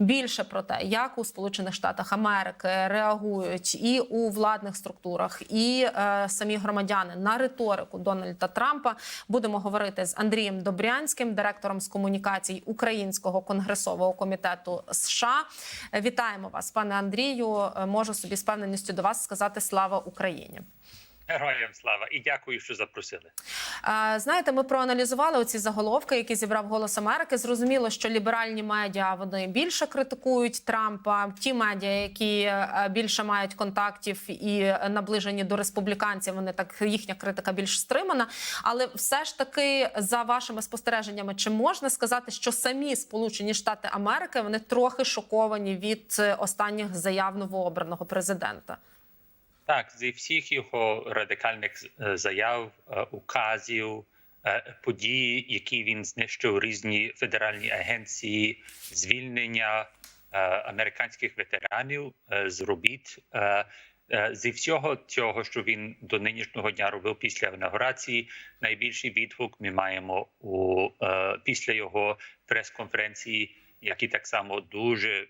більше про те, як у Сполучених Штатах Америки реагують і у владних структурах, і е, самі громадяни на риторику Дональда Трампа, будемо говорити з Андрієм Добрянським, директором з комунікацій Українського конгресового комітету США. Вітаємо вас, пане Андрію. Е, Можу собі з певненістю до вас сказати слава Україні. Героям слава і дякую, що запросили. Знаєте, ми проаналізували оці заголовки, які зібрав Голос Америки. Зрозуміло, що ліберальні медіа вони більше критикують Трампа. Ті медіа, які е, більше мають контактів і наближені до республіканців, вони так їхня критика більш стримана. Але все ж таки, за вашими спостереженнями, чи можна сказати, що самі Сполучені Штати Америки вони трохи шоковані від е, останніх заяв новообраного президента? Так, зі всіх його радикальних е, заяв, е, указів, е, подій, які він знищив різні федеральні агенції, звільнення американських ветеранів з робіт. Зі всього цього, що він до нинішнього дня робив після інаугурації, найбільший відгук ми маємо у після його прес-конференції, які так само дуже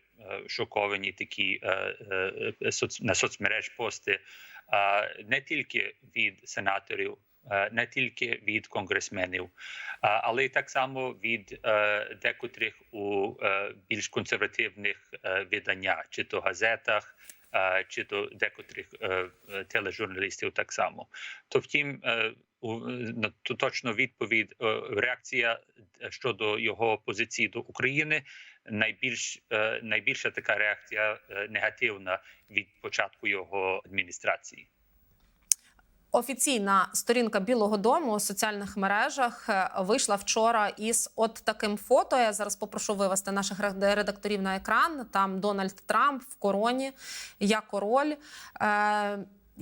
шоковані такі е, е, на соцмереж пости е, не тільки від сенаторів, е, не тільки від конгресменів, е, але й так само від е, декотрих у е, більш консервативних е, виданнях, чи то газетах. е, Чи то декотрих е, е, тележурналістів так само. То втім, е, на ту точну відповідь е, реакція щодо його позиції до України найбільш е, найбільша така реакція е, негативна від початку його адміністрації. Офіційна сторінка Білого Дому у соціальних мережах вийшла вчора із от таким фото. Я зараз попрошу вивести наших редакторів на екран. Там Дональд Трамп в короні, я король.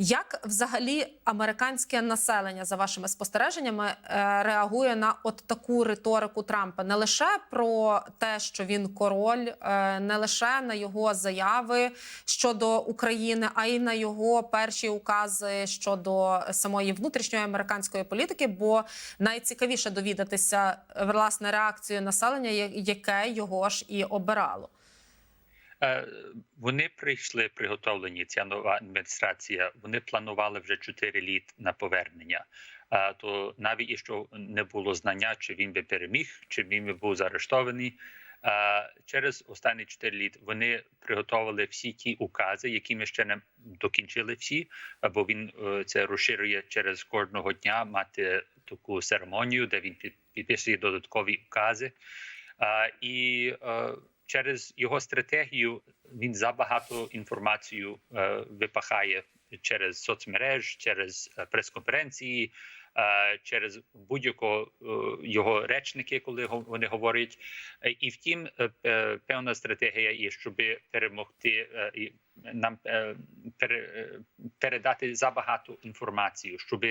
Як взагалі американське населення за вашими спостереженнями е, реагує на от таку риторику Трампа? Не лише про те, що він король, е, не лише на його заяви щодо України, а й на його перші укази щодо самої внутрішньої американської політики. Бо найцікавіше довідатися власне реакцію населення, яке його ж і обирало. Е, Вони прийшли приготовлені. Ця нова адміністрація. Вони планували вже 4 літ на повернення. Е, То навіть якщо не було знання, чи він би переміг, чи він би був заарештований. е, Через останні 4 літ вони приготували всі ті укази, які ми ще не докінчили всі, бо він це розширює через кожного дня мати таку церемонію, де він підписує додаткові укази. І через його стратегію він забагато інформацію е, випахає через соцмереж, через е, прес-конференції, е, через будь-якого його речники, коли вони говорять. І втім, певна стратегія є, щоб перемогти нам пере- передати забагато інформацію, щоб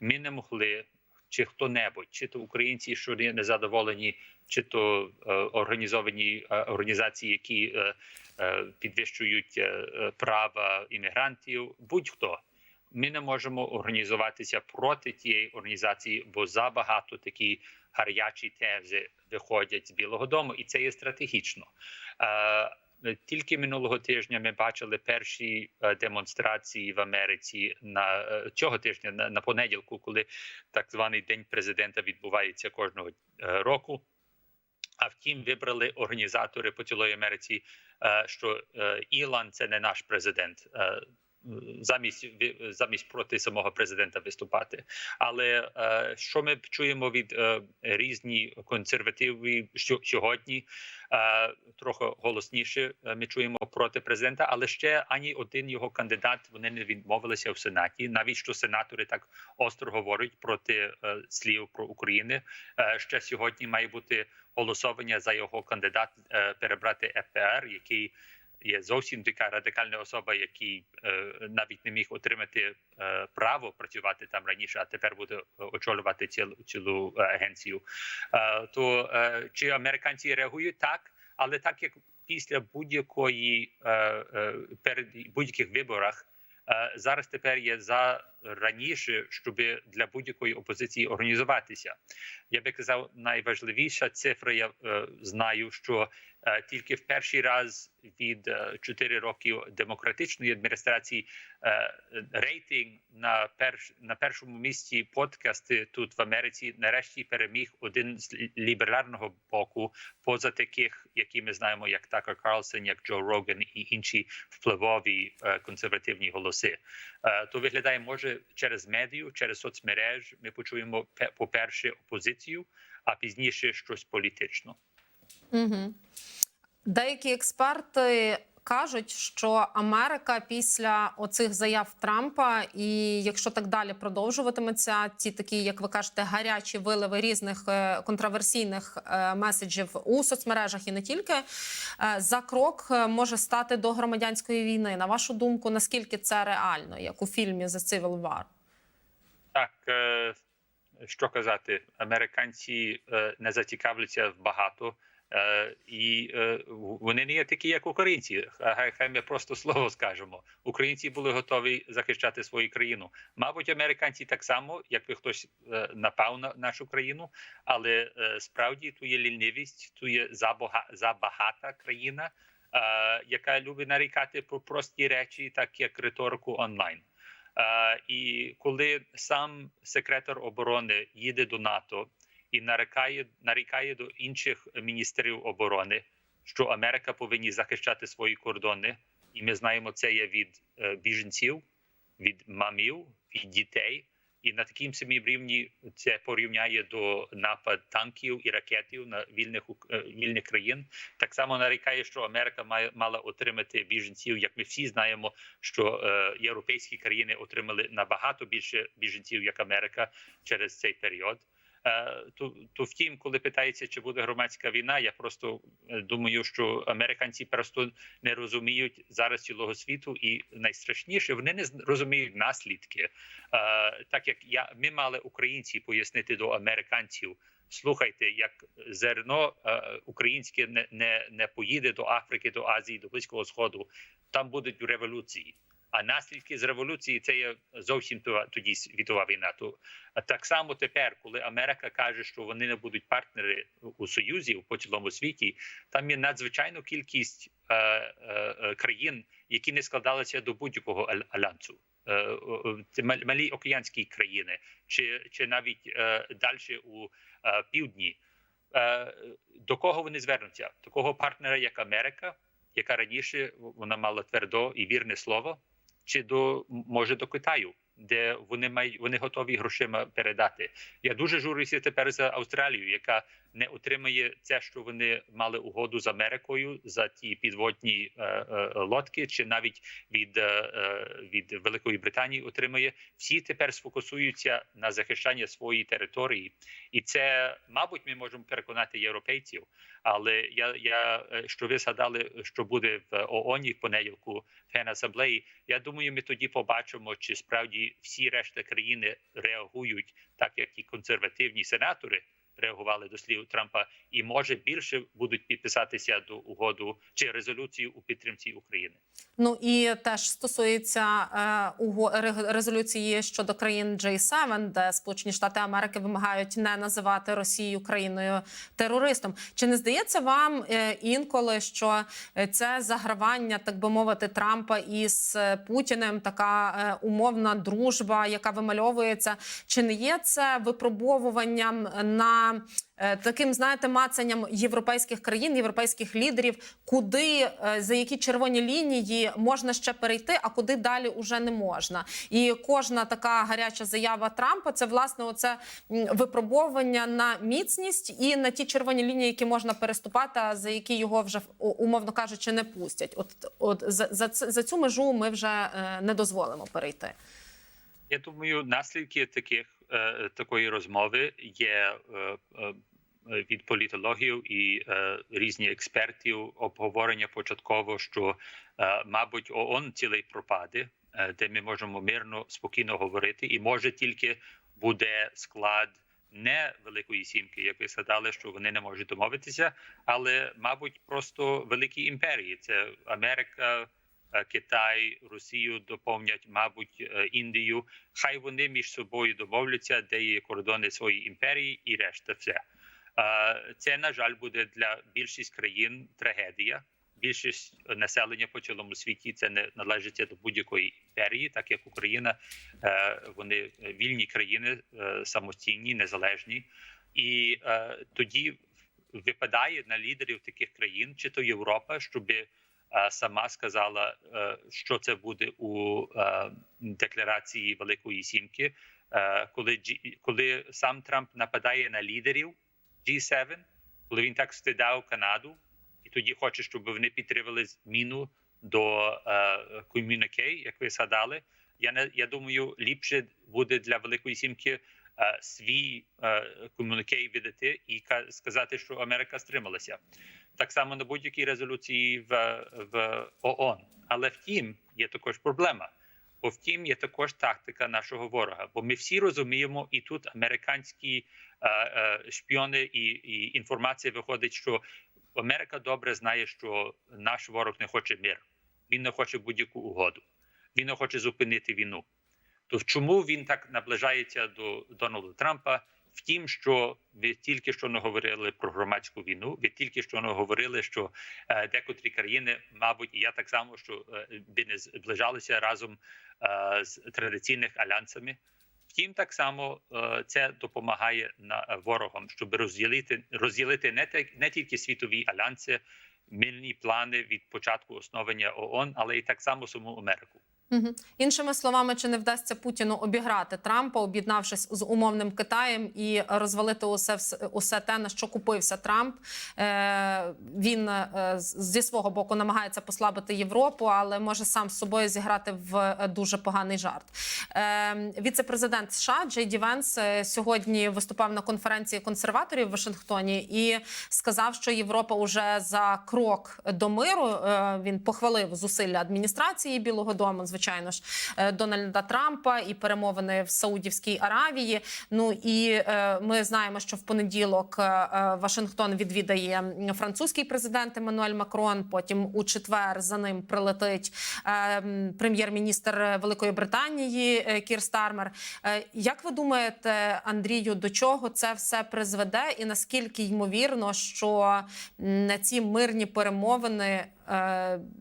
ми не могли. Чи хто-небудь, чи то українці, що не незадоволені, чи то е, організовані е, організації, які е, е, підвищують е, е, права іммігрантів, будь-хто. Ми не можемо організуватися проти тієї організації, бо забагато такі гарячі тези виходять з Білого Дому, і це є стратегічно. Е, тільки минулого тижня ми бачили перші е, демонстрації в Америці на е, цього тижня на, на понеділку, коли так званий день президента відбувається кожного е, року. А втім, вибрали організатори по цілої Америці, е, що е, Ілан це не наш президент. Замість замість проти самого президента виступати, але е, що ми чуємо від е, різні консервативні що сьогодні, е, трохи голосніше ми чуємо проти президента, але ще ані один його кандидат вони не відмовилися в сенаті. Навіть що сенатори так остро говорять проти слів про Україну. Е, ще сьогодні має бути голосування за його кандидат перебрати ФПР, який є зовсім така радикальна особа, е, навіть не міг отримати право працювати там раніше, а тепер буде очолювати цілу цілу агенцію. То чи американці реагують так, але так як після будь-якої перед будь-яких виборах. Зараз тепер є за раніше, щоб для будь-якої опозиції організуватися. Я би казав, найважливіша цифра. Я е, знаю, що Тільки в перший раз від 4 років демократичної адміністрації е, рейтинг на перш на першому місці подкасти тут в Америці нарешті переміг один з ліберального боку, поза таких, які ми знаємо, як Такер Карлсон, як Джо Роган і інші впливові е, консервативні голоси. Е, То виглядає, може через медію, через соцмереж ми почуємо по-перше опозицію, а пізніше щось політично. Угу. Деякі експерти кажуть, що Америка після оцих заяв Трампа, і якщо так далі продовжуватиметься, ті такі, як ви кажете, гарячі виливи різних е, контроверсійних е, меседжів у соцмережах і не тільки, е, за крок може стати до громадянської війни. На вашу думку, наскільки це реально, як у фільмі The Civil War? Так, що казати, американці не зацікавляться в багато. Е, і е, вони не є такі, як українці. Хай хай ми просто слово скажемо. Українці були готові захищати свою країну. Мабуть, американці так само, якби хтось е, напав на нашу країну, але справді тут є лінивість, тут є забага, забагата країна, яка любить нарікати про прості речі, так як риторику онлайн. І коли сам секретар оборони їде до НАТО і нарікає, нарікає до інших міністрів оборони, що Америка повинні захищати свої кордони, і ми знаємо, це є від е, біженців, від мамів, від дітей. І на такому самому рівні це порівняє до напад танків і ракетів на вільних е, вільних країн. Так само нарікає, що Америка має мала отримати біженців. Як ми всі знаємо, що е, європейські країни отримали набагато більше біженців, як Америка через цей період. Е, то, то втім, коли питається, чи буде громадська війна, я просто е, думаю, що американці просто не розуміють зараз цілого світу, і найстрашніше вони не розуміють наслідки. Е, так як я ми мали українці пояснити до американців. Слухайте, як зерно українське не, не, не поїде до Африки, до Азії, до Близького Сходу, там будуть революції. А наслідки з революції це є зовсім то- тоді світова війна. То так само тепер, коли Америка каже, що вони не будуть партнери у союзі по цілому світі, там є надзвичайна кількість е, е, е, країн, які не складалися до будь-якого аль- альянсу. Е, Це малі океанські країни, чи, чи навіть е, далі у е, півдні. Е, До кого вони звернуться? Такого партнера, як Америка, яка раніше вона мала твердо і вірне слово, чи до може до Китаю, де вони мають вони готові грошима передати. Я дуже журюся тепер за Австралію, яка не отримає це, що вони мали угоду з Америкою за ті підводні е, е, лодки, чи навіть від, е, е, від Великої Британії отримає. Всі тепер сфокусуються на захищанні своєї території, і це, мабуть, ми можемо переконати європейців. Але я, я е, що ви згадали, що буде в ООН в понеділку в Генасамблеї, я думаю, ми тоді побачимо, чи справді всі решта країни реагують так, як і консервативні сенатори реагували до слів Трампа, і може більше будуть підписатися до угоду чи резолюцію у підтримці України. Ну і теж стосується е, резолюції щодо країн J7, де Сполучені Штати Америки вимагають не називати Росію країною терористом. Чи не здається вам е, інколи, що е, це загравання, так би мовити, Трампа із е, Путіним, така умовна дружба, яка вимальовується? Чи не є це випробовуванням на е, таким, знаєте, мацанням європейських країн, європейських лідерів, куди е, за які червоні лінії можна ще перейти, а куди далі уже не можна. І кожна така гаряча заява Трампа це власне оце випробовування на міцність і на ті червоні лінії, які можна переступати, а за які його вже умовно кажучи не пустять. От от за, за, за цю межу ми вже е, не дозволимо перейти. Я думаю, наслідки таких такої розмови є е, е, від політологів і е, різних експертів обговорення початково, що е, мабуть ООН цілий пропаде, е, де ми можемо мирно спокійно говорити, і може тільки буде склад. Не великої сімки, як ви сказали, що вони не можуть домовитися, але мабуть, просто великі імперії. Це Америка, е, Китай, Росію доповнять, мабуть, е, Індію. Хай вони між собою домовляться, де є кордони своєї імперії, і решта все. Е, Це на жаль буде для більшість країн трагедія. Більшість населення по цілому світі це не належить до будь-якої імперії, так як Україна, е, вони вільні країни, е, самостійні, незалежні, і е, тоді випадає на лідерів таких країн, чи то Європа, щоб сама сказала, е, що це буде у е, декларації Великої Сімки, е, коли коли сам Трамп нападає на лідерів G7, коли він так стидав Канаду, і тоді хоче, щоб вони підтримали зміну до е, ком'юніке, як ви згадали. Я не я думаю, ліпше буде для Великої Сімки е, свій е, ком'юніке видати і ка- сказати, що Америка стрималася. Так само на будь-якій резолюції в, в ООН. Але втім, є також проблема. Бо втім, є також тактика нашого ворога. Бо ми всі розуміємо, і тут американські е, е, шпіони і, і інформація виходить, що Америка добре знає, що наш ворог не хоче мир. Він не хоче будь-яку угоду. Він не хоче зупинити війну. То чому він так наближається до Дональда Трампа? Втім, що ви тільки що не говорили про громадську війну. Ви тільки що не говорили, що е, декотрі країни, мабуть, і я так само, що е, би не зближалися разом е, з традиційних альянсами. Втім, так само це допомагає на ворогам, щоб розділити розділити не те, не тільки світові альянси, мирні плани від початку основання ООН, але і так само саму Америку. Угу. Іншими словами, чи не вдасться Путіну обіграти Трампа, об'єднавшись з умовним Китаєм і розвалити усе усе те, на що купився Трамп. Е, він е, зі свого боку намагається послабити Європу, але може сам з собою зіграти в е, дуже поганий жарт. Е, віце-президент США Джей Ді Венс е, сьогодні виступав на конференції консерваторів в Вашингтоні і сказав, що Європа вже за крок до миру. Він похвалив зусилля адміністрації Білого Дому, звичайно ж, е, Дональда Трампа і перемовини в Саудівській Аравії. Ну і е, ми знаємо, що в понеділок е, Вашингтон відвідає французький президент Еммануель Макрон. Потім у четвер за ним прилетить прем'єр-міністр Великої Британії Кір Стармер. Як ви думаєте, Андрію, до чого це все призведе, і наскільки ймовірно, що на ці мирні перемовини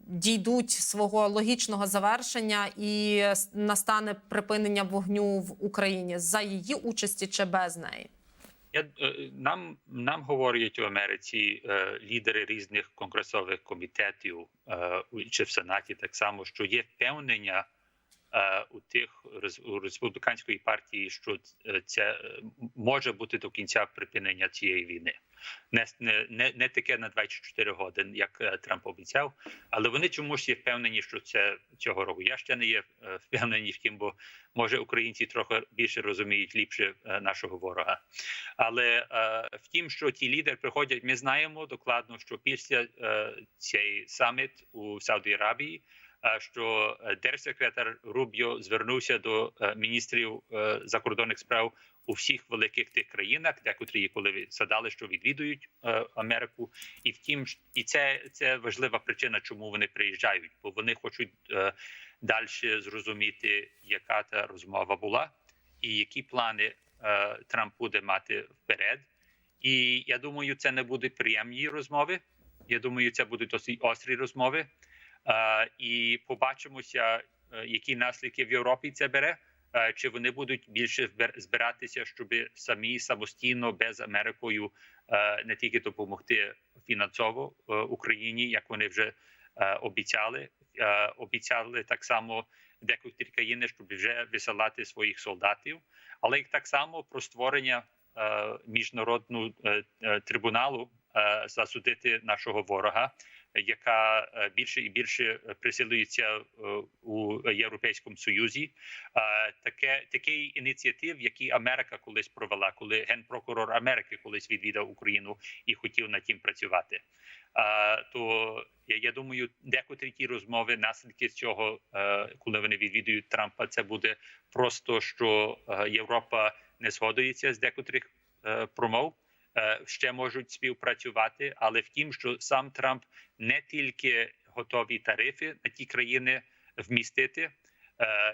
дійдуть свого логічного завершення і настане припинення вогню в Україні за її участі чи без неї? Я е, нам нам говорять у Америці е, лідери різних конгресових комітетів е, чи в Сенаті так само, що є впевнення е, у тих у республіканської партії, що е, це е, може бути до кінця припинення цієї війни. Не, не, не, таке на 24 години, як е, Трамп обіцяв, але вони чомусь є впевнені, що це цього року. Я ще не є е, впевнений в тім, бо може українці трохи більше розуміють ліпше е, нашого ворога. Але е, втім, що ті лідери приходять, ми знаємо докладно, що після е, цей саміт у Сауді Аравії, е, що е, держсекретар Рубіо звернувся до е, міністрів е, закордонних справ у всіх великих тих країнах, декотрі, коли ви згадали, що відвідують е, Америку, і втім, і це, це важлива причина, чому вони приїжджають, бо вони хочуть е, далі зрозуміти, яка та розмова була, і які плани е, Трамп буде мати вперед. І я думаю, це не будуть приємні розмови. Я думаю, це будуть досить острі розмови. І побачимося, е, які наслідки в Європі це бере. Е, Чи вони будуть більше збир- збиратися, щоб самі самостійно без Америкою е, не тільки допомогти фінансово Україні, як вони вже обіцяли, обіцяли так само декотрі країни, щоб вже висилати своїх солдатів, але й так само про створення міжнародного трибуналу засудити нашого ворога, яка е, більше і більше присилюється е, у Європейському Союзі. Е, Таке такий ініціатив, який Америка колись провела, коли генпрокурор Америки колись відвідав Україну і хотів над тим працювати. Е, То я, думаю, декотрі ті розмови, наслідки з цього, е, коли вони відвідують Трампа, це буде просто що е, Європа не згодується з декотрих е, промов. Е, Ще можуть співпрацювати, але втім, що сам Трамп не тільки готові тарифи на ті країни вмістити, е,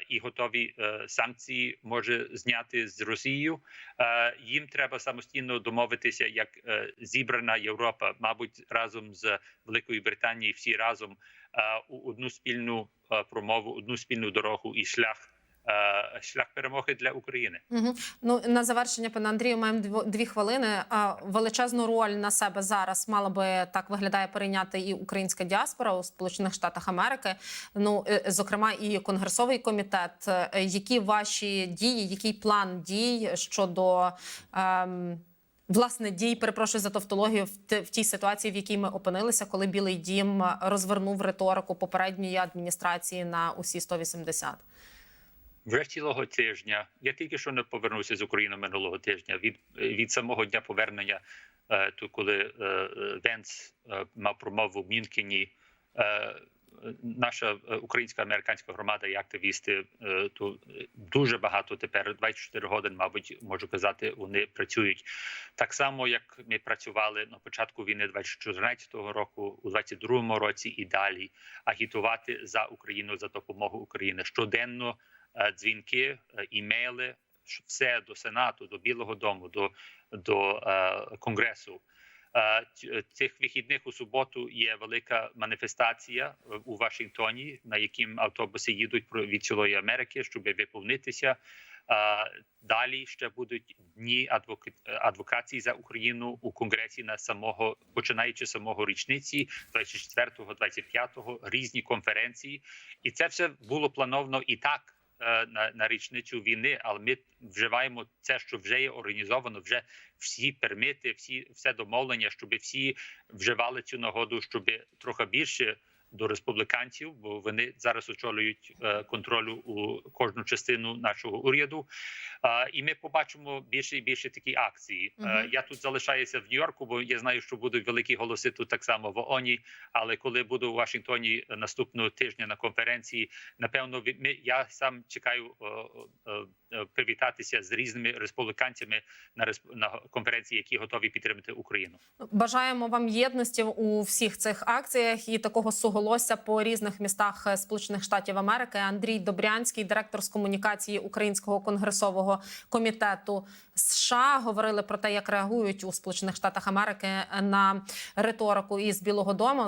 і готові е, санкції може зняти з Росією. Їм треба самостійно домовитися, як зібрана Європа, мабуть, разом з Великою Британією, всі разом у одну спільну промову, одну спільну дорогу і шлях. Е, Шлях перемоги для України. Угу. Ну на завершення, пане Андрію, маємо дві хвилини. Величезну роль на себе зараз мала би так виглядає перейняти і українська діаспора у Сполучених Штатах Америки. Ну е, зокрема, і конгресовий комітет. Е, Які ваші дії, який план дій щодо ем, власне дій, перепрошую за тавтологію, в тій ситуації, в якій ми опинилися, коли Білий Дім розвернув риторику попередньої адміністрації на усі 180? Вже цілого тижня. Я тільки що не повернувся з України минулого тижня. Від від самого дня повернення, е, то коли е, е, Венц мав промову в Мюнхені, наша українська американська громада і активісти то дуже багато тепер 24 години, мабуть, можу казати, вони працюють так само, як ми працювали на початку війни 2014 року, у 22 році і далі агітувати за Україну за допомогу України щоденно дзвінки, е, імейли, все до Сенату, до Білого Дому, до, до е, Конгресу. Е, е, Цих вихідних у суботу є велика маніфестація е, у Вашингтоні, на яким автобуси їдуть від цілої Америки, щоб виповнитися. Е, Далі ще будуть дні адвока- е, адвокації за Україну у конгресі на самого починаючи з самого річниці 24-го, 25-го, різні конференції, і це все було плановано і так е, на, на річницю війни. Але ми вживаємо це, що вже є організовано, вже всі пермити, всі все домовлення, щоб всі вживали цю нагоду, щоб трохи більше. До республіканців, бо вони зараз очолюють е, контролю у кожну частину нашого уряду. Е, і ми побачимо більше і більше такі акції. Е, я тут залишаюся в Нью-Йорку, бо я знаю, що будуть великі голоси тут так само в ООНі. Але коли буду у Вашингтоні наступного тижня на конференції, напевно, ми я сам чекаю е, е, е, привітатися з різними республіканцями на на конференції, які готові підтримати Україну. Бажаємо вам єдності у всіх цих акціях і такого суголосся по різних містах е, Сполучених Штатів Америки. Андрій Добрянський, директор з комунікації Українського конгресового комітету США, говорили про те, як реагують у Сполучених Штатах Америки на риторику із Білого Дому.